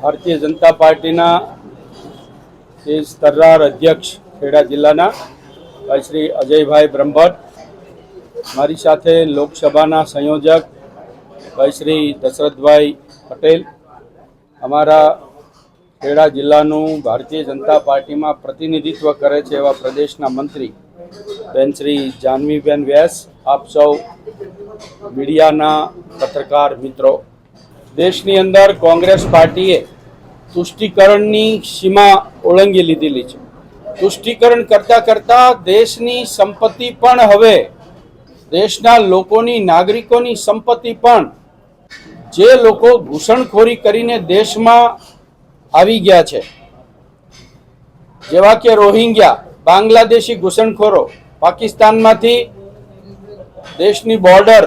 ભારતીય જનતા પાર્ટીના શ્રી સ્તરરાર અધ્યક્ષ ખેડા જિલ્લાના ભાઈ શ્રી અજયભાઈ બ્રહ્મભટ્ટ, મારી સાથે લોકસભાના સંયોજક ભાઈ શ્રી દશરથભાઈ પટેલ, અમારા ખેડા જિલ્લાનું ભારતીય જનતા પાર્ટીમાં પ્રતિનિધિત્વ કરે છે એવા પ્રદેશના મંત્રી બેન શ્રી જાનવીબેન વ્યાસ, આપ સૌ મીડિયાના પત્રકાર મિત્રો. દેશની અંદર કોંગ્રેસ પાર્ટીએ તુષ્ટિકરણની સીમા ઓળંગી લીધેલી છે. તુષ્ટિકરણ કરતા કરતા દેશની સંપત્તિ પણ હવે દેશના લોકોની નાગરિકોની સંપત્તિ પણ જે લોકો ઘૂસણખોરી કરીને દેશમાં આવી ગયા છે. જેવા કે રોહિંગ્યા, બાંગ્લાદેશી ઘૂસણખોરો, પાકિસ્તાનમાંથી દેશની બોર્ડર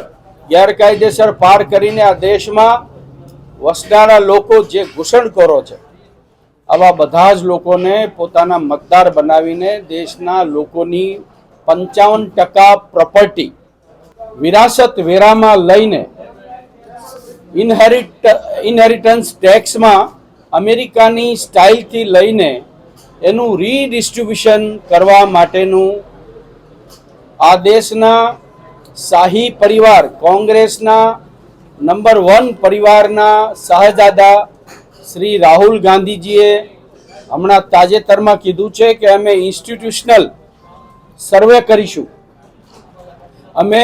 ગેરકાયદેસર પાર કરીને આ દેશમાં વસનારા લોકો જે ઘૂસણખોરો છે, આવા બધા જ લોકોને પોતાના મતદાર બનાવીને દેશના લોકોની પંચાવન ટકા પ્રોપર્ટી વિરાસત વેરામાં લઈને ઇનહેરિટ ઇનહેરિટન્સ ટેક્સમાં અમેરિકાની સ્ટાઇલથી લઈને એનું રીડિસ્ટ્રીબ્યુશન કરવા માટેનું આ દેશના શાહી પરિવાર, કોંગ્રેસના નંબર વન પરિવારના શાહજાદા શ્રી રાહુલ ગાંધીજીએ હમણાં તાજેતરમાં કીધું છે કે અમે ઇન્સ્ટિટ્યુશનલ સર્વે કરીશું. અમે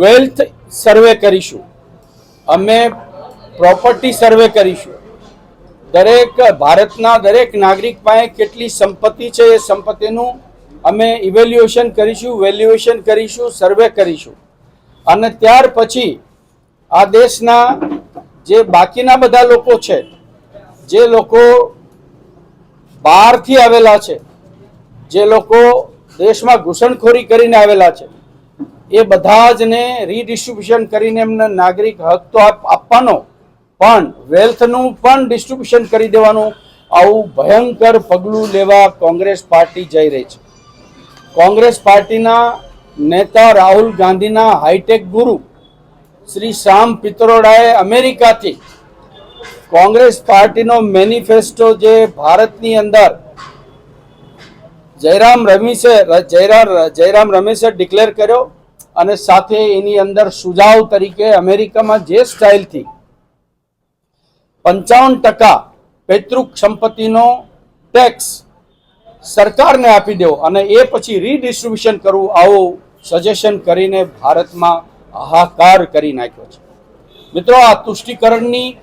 વેલ્થ સર્વે કરીશું. અમે પ્રોપર્ટી સર્વે કરીશું. દરેક ભારતના દરેક નાગરિક પાસે કેટલી સંપત્તિ છે એ સંપત્તિનું અમે ઇવેલ્યુએશન કરીશું વેલ્યુએશન કરીશું સર્વે કરીશું. અને ત્યાર પછી આ દેશના જે બાકીના બધા લોકો છે, જે લોકો બહારથી આવેલા છે, જે લોકો દેશમાં ઘૂસણખોરી કરીને આવેલા છે, એ બધા જને રીડિસ્ટ્રીબ્યુશન કરીને એમને નાગરિક હક તો આપવાનો, પણ વેલ્થનું પણ ડિસ્ટ્રીબ્યુશન કરી દેવાનું આવું ભયંકર પગલું લેવા કોંગ્રેસ પાર્ટી જઈ રહી છે. કોંગ્રેસ પાર્ટીના નેતા રાહુલ ગાંધીના હાઈટેક ગુરુ શ્રી શ્યામ પિત્રોડાએ અમેરિકાથી કોંગ્રેસ પાર્ટીનો મેનિફેસ્ટો જે ભારતની અંદર જયરામ રમેશે, જયરામ જયરામ રમેશે ડિક્લેર કર્યો અને સાથે એની અંદર સુઝાવ તરીકે અમેરિકામાં જે સ્ટાઇલથી પંચાવન ટકા પૈતૃક સંપત્તિનો ટેક્સ સરકારને આપી દેવો અને એ પછી રીડિસ્ટ્રીબ્યુશન કરવું, આવું સજેશન કરીને ભારતમાં હાહાકાર કરી નાખ્યો છે. મિત્રો, આ તુષ્ટિકરણની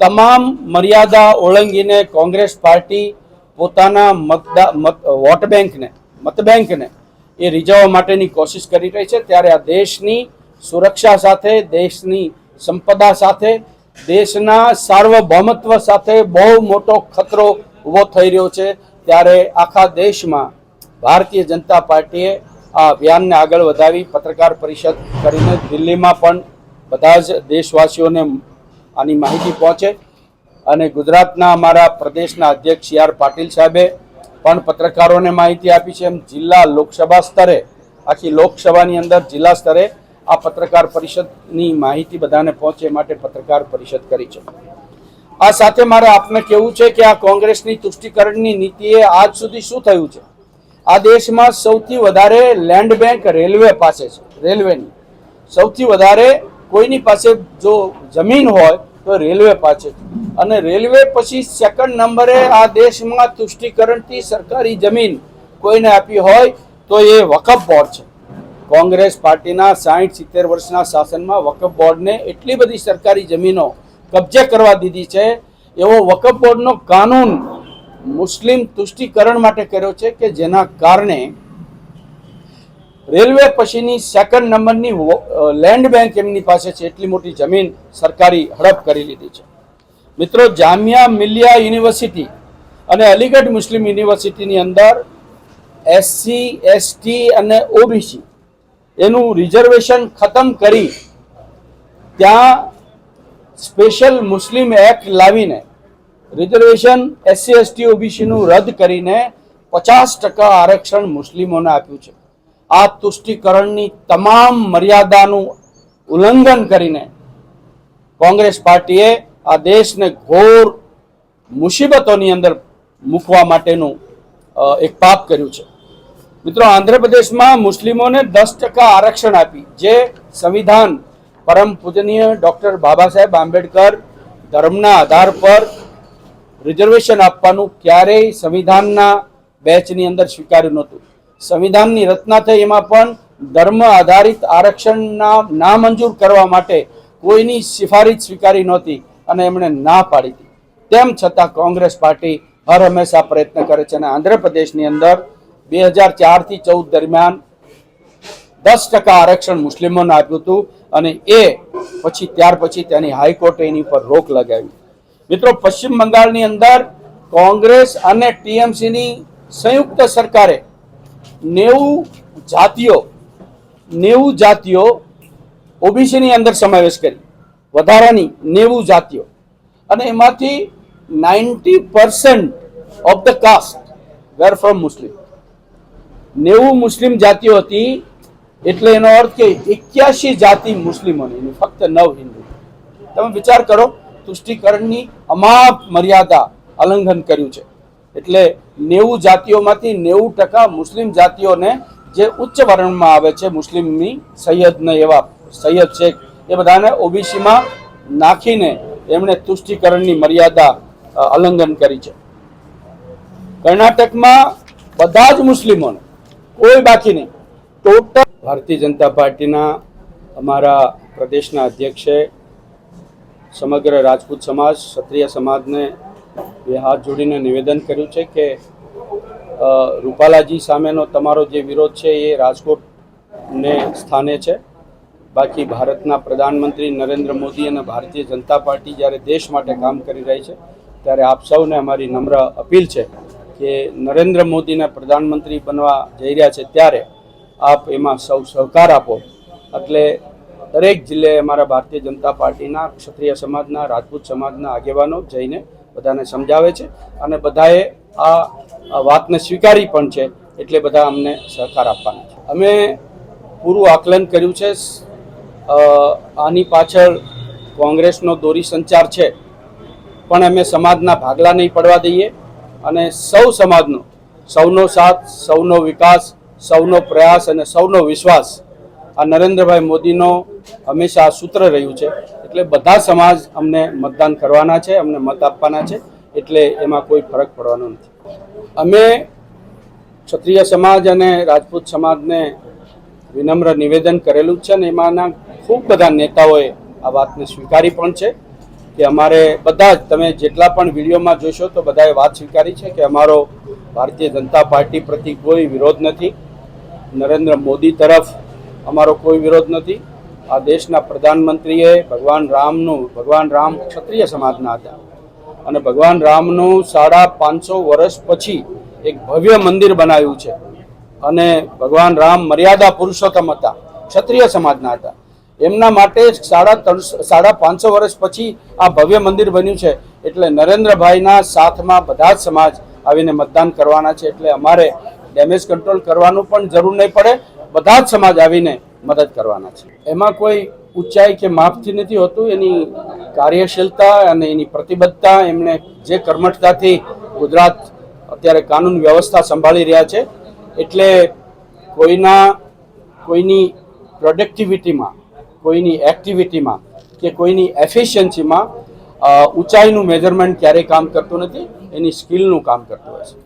તમામ મર્યાદા ઓળંગીને કોંગ્રેસ પાર્ટી પોતાના મતદા, મત, વોટ બેંકને મતબેંકને એ રીઝવવા માટેની કોશિશ કરી રહી છે. ત્યારે આ દેશની સુરક્ષા સાથે, દેશની સંપદા સાથે, દેશના સાર્વભૌમત્વ સાથે બહુ મોટો ખતરો ઊભો થઈ રહ્યો છે. ત્યારે આખા દેશમાં ભારતીય જનતા પાર્ટીએ આ અભિયાનને આગળ વધાવી પત્રકાર પરિષદ કરીને દિલ્હીમાં પણ બધા જ દેશવાસીઓને આની માહિતી પહોંચે અને ગુજરાતના અમારા પ્રદેશના અધ્યક્ષ સી આર પાટીલ સાહેબે પણ પત્રકારોને માહિતી આપી છે. એમ જિલ્લા લોકસભા સ્તરે, આખી લોકસભાની અંદર જિલ્લા સ્તરે આ પત્રકાર પરિષદની માહિતી બધાને પહોંચે માટે પત્રકાર પરિષદ કરી છે. આ સાથે મારે આપને કહેવું છે કે આ કોંગ્રેસની તુષ્ટિકરણની નીતિએ આજ સુધી શું થયું છે? આ દેશમાં સૌથી વધારે લેન્ડ બેંક રેલવે પાસે છે રેલવેની સૌથી વધારે કોઈની પાસે જો જમીન હોય તો રેલવે પાસે અને રેલવે પછી સેકન્ડ નંબરે આ દેશમાં તુષ્ટિકરણથી સરકારી જમીન કોઈને આપી હોય તો એ વકફ બોર્ડ છે. કોંગ્રેસ પાર્ટીના સાઠ સિત્તેર વર્ષના શાસનમાં વકફ બોર્ડને એટલી બધી સરકારી જમીનો કબજે કરવા દીધી છે. એવો વકફ બોર્ડનો કાનૂન મુસ્લિમ તુષ્ટિકરણ માટે કર્યો છે કે જેના કારણે રેલવે પછીની સેકન્ડ નંબરની લેન્ડ બેંક એમની પાસે છે, એટલી મોટી જમીન સરકારી હડપ કરી લીધી છે. મિત્રો, જામિયા મિલિયા યુનિવર્સિટી અને અલીગઢ મુસ્લિમ યુનિવર્સિટીની અંદર એસસી એસટી અને ઓબીસી એનું રિઝર્વેશન ખતમ કરી ત્યાં સ્પેશિયલ મુસ્લિમ એક્ટ લાવીને રિઝર્વેશન એસસી એસટી ઓબીસીનું રદ કરીને પચાસ ટકા આરક્ષણ મુસ્લિમોને આપ્યું છે. આ તુષ્ટિકરણની તમામ મર્યાદાનું ઉલ્લંઘન કરીને કોંગ્રેસ પાર્ટીએ આ દેશને ઘોર મુસીબતોની અંદર મૂકવા માટેનું એક પાપ કર્યું છે. મિત્રો, આંધ્રપ્રદેશમાં મુસ્લિમોને દસ ટકા આરક્ષણ આપી, જે સંવિધાન પરમ પૂજનીય ડૉક્ટર બાબા સાહેબ આંબેડકર ધર્મના આધાર પર રિઝર્વેશન આપવાનું ક્યારેય સંવિધાનના બેચની અંદર સ્વીકાર્યું નહોતું. સંવિધાનની રચના થઈ એમાં પણ ધર્મ આધારિત આરક્ષણના નામંજૂર કરવા માટે કોઈની સિફારિશ સ્વીકારી નહોતી અને એમણે ના પાડી હતી. તેમ છતાં કોંગ્રેસ પાર્ટી હર હંમેશા પ્રયત્ન કરે છે અને આંધ્રપ્રદેશની અંદર બે હજાર ચારથી ચૌદ દરમિયાન દસ ટકા આરક્ષણ મુસ્લિમોને આપ્યું હતું અને એ પછી ત્યાર પછી તેની હાઈકોર્ટે એની પર રોક લગાવી. મિત્રો, પશ્ચિમ બંગાળની અંદર કોંગ્રેસ અને ટીએમસીની સંયુક્ત સરકારે નેવું જાતિઓ નેવું જાતિઓ ઓબીસીની અંદર સમાવેશ કરી. વધારાની નેવું જાતિઓ. અને એમાંથી ninety percent of the caste were from Muslim. નેવું મુસ્લિમ જાતિઓ હતી, એટલે એનો અર્થ કે એક્યાસી જાતિ મુસ્લિમોની ફક્ત નવ હિન્દુ. તમે વિચાર કરો તુષ્ટિકરણની અમાપ મર્યાદા ઉલ્લંઘન કર્યું છે. એટલે નેવું જાતિઓમાંથી નેવું ટકા મુસ્લિમ જાતિઓને જે ઉચ્ચ વર્ણમાં આવે છે મુસ્લિમની સૈયદને એવા સૈયદ શેખ એ બધાને ઓબીસીમાં નાખીને એમણે તુષ્ટિકરણની મર્યાદા ઉલ્લંઘન કરી છે. કર્ણાટકમાં બધા જ મુસ્લિમોને કોઈ બાકી નહીં. ટોટલ ભારતીય જનતા પાર્ટીના અમારા પ્રદેશના અધ્યક્ષે સમગ્ર રાજપૂત સમાજ, ક્ષત્રિય સમાજને એ હાથ જોડીને નિવેદન કર્યું છે કે રૂપાલાજી સામેનો તમારો જે વિરોધ છે એ રાજકોટને સ્થાને છે. બાકી ભારતના પ્રધાનમંત્રી નરેન્દ્ર મોદી અને ભારતીય જનતા પાર્ટી જ્યારે દેશ માટે કામ કરી રહી છે, ત્યારે આપ સૌને અમારી નમ્ર અપીલ છે કે નરેન્દ્ર મોદીને પ્રધાનમંત્રી બનવા જઈ રહ્યા છે ત્યારે આપ એમાં સૌ સહકાર આપો. એટલે દરેક જિલ્લે અમારા ભારતીય જનતા પાર્ટીના, ક્ષત્રિય સમાજના, રાજપૂત સમાજના આગેવાનો જઈને બધાને સમજાવે છે અને બધાએ આ વાતને સ્વીકારી પણ છે એટલે બધા અમને સહકાર આપવાના છે. અમે પૂરું આકલન કર્યું છે આની પાછળ કોંગ્રેસનો દોરી સંચાર છે, પણ અમે સમાજના ભાગલા નહીં પડવા દઈએ અને સૌ સમાજનો, સૌનો સાથ, સૌનો વિકાસ, સૌનો પ્રયાસ અને સૌનો વિશ્વાસ આ નરેન્દ્રભાઈ મોદીનો હંમેશા સૂત્ર રહ્યું છે. એટલે બધા સમાજ અમને મતદાન કરવાના છે, અમને મત આપવાના છે, એટલે એમાં કોઈ ફરક પડવાનો નથી. અમે ક્ષત્રિય સમાજ અને રાજપૂત સમાજને વિનમ્ર નિવેદન કરેલું છે અને એમાંના ખૂબ બધા નેતાઓએ આ વાતને સ્વીકારી પણ છે કે અમારે બધા જ તમે જેટલા પણ વિડીયોમાં જોશો તો બધાએ વાત સ્વીકારી છે કે અમારો ભારતીય જનતા પાર્ટી પ્રતિ કોઈ વિરોધ નથી. નરેન્દ્ર મોદી તરફ અમારો કોઈ વિરોધ નથી. આ દેશના પ્રધાનમંત્રીએ ભગવાન રામનું, ભગવાન રામ ક્ષત્રિય સમાજના હતા. અને ભગવાન રામનું સાડા પાંચસો વર્ષ પછી એક ભવ્ય મંદિર બનાવ્યું છે. અને ભગવાન રામ મર્યાદા પુરુષોત્તમ હતા, ક્ષત્રિય સમાજના હતા. એમના માટે સાડા ત્રણસો, સાડા પાંચસો વર્ષ પછી આ ભવ્ય મંદિર બન્યું છે. એટલે નરેન્દ્રભાઈના સાથમાં બધા જ સમાજ આવીને મતદાન કરવાના છે. એટલે અમારે ડેમેજ કંટ્રોલ કરવાનું પણ જરૂર નહીં પડે. બધા જ સમાજ આવીને મદદ કરવાના છે. એમાં કોઈ ઊંચાઈ કે માપથી નથી હોતું. એની કાર્યશીલતા અને એની પ્રતિબદ્ધતા એમણે જે કર્મઠતાથી ગુજરાત અત્યારે કાનૂન વ્યવસ્થા સંભાળી રહ્યા છે, એટલે કોઈના, કોઈની પ્રોડક્ટિવિટીમાં કોઈની એક્ટિવિટીમાં કે કોઈની એફિશિયન્સીમાં ઊંચાઈનું મેજરમેન્ટ ક્યારેય કામ કરતું નથી. એની સ્કિલનું કામ કરતું હોય છે.